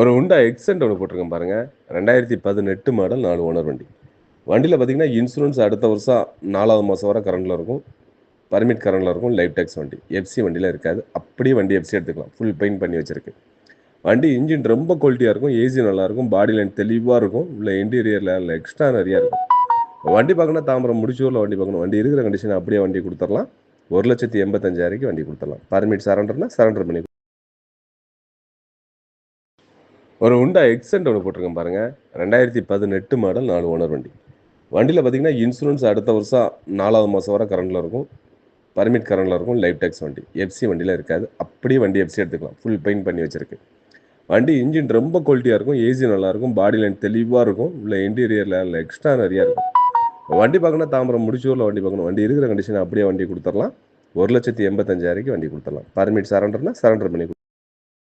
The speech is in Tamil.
ஒரு உண்டா எக்ஸென்ட் ஒன்று போட்டிருக்கேன் பாருங்கள் ரெண்டாயிரத்தி பதினெட்டு மாடல் நாலு ஓனர் வண்டி. வண்டியில் பார்த்தீங்கன்னா இன்சூரன்ஸ் அடுத்த வருஷம் நாலாவது மாதம் வர கரண்டில் இருக்கும். பர்மிட் கரண்டில் இருக்கும். லைஃப் டேக்ஸ் வண்டி. எஃப்சி வண்டியில் இருக்காது. அப்படியே வண்டி எஃப்சி எடுத்துக்கலாம். ஃபுல் பெயிண்ட் பண்ணி வச்சுருக்கு. வண்டி இன்ஜின் ரொம்ப குவாலிட்டியாக இருக்கும். ஏசி நல்லாயிருக்கும் பாடி லைன் தெளிவாக இருக்கும். உள்ள இன்டீரியரில் இல்லை எக்ஸ்ட்ரா நிறையா இருக்கும். வண்டி பார்க்கணும் தாம்பரம் முடிச்சூரில் வண்டி பார்க்கணும். வண்டி இருக்கிற கண்டிஷன் அப்படியே வண்டி கொடுத்துடலாம். ஒரு லட்சத்தி எண்பத்தஞ்சாயிரக்கு வண்டி கொடுத்துடலாம். பர்மிட் சரண்டர்னா சரண்டர் பண்ணி ஒரு உண்டா எக்ஸென்ட் ஒன்று போட்டிருக்கேன் பாருங்கள் ரெண்டாயிரத்தி பதினெட்டு மாடல் நாலு ஓனர் வண்டி. வண்டியில் பார்த்தீங்கன்னா இன்சூரன்ஸ் அடுத்த வருஷம் நாலாவது மாதம் வர கரண்டில் இருக்கும். பர்மிட் கரண்டில் இருக்கும். லைஃப் டேக்ஸ் வண்டி. எஃப்சி வண்டியில் இருக்காது. அப்படியே வண்டி எஃப்சி எடுத்துக்கலாம். ஃபுல் பெயிண்ட் பண்ணி வச்சிருக்கு. வண்டி இன்ஜின் ரொம்ப குவாலிட்டியாக இருக்கும். ஏசி நல்லாயிருக்கும் பாடி லைன் தெளிவாக இருக்கும். உள்ள இன்டீரியரில் இல்லை எக்ஸ்ட்ரா நிறையா இருக்கும். வண்டி பார்க்கணும் தாம்பரம் முடிச்சூரில் வண்டி பார்க்கணும். வண்டி இருக்கிற கண்டிஷன் அப்படியே வண்டி கொடுத்துடலாம். ஒரு லட்சத்தி எண்பத்தஞ்சாயிரக்கு வண்டி கொடுத்துடலாம். பர்மிட் சரண்டர்னா சரண்டர் பண்ணி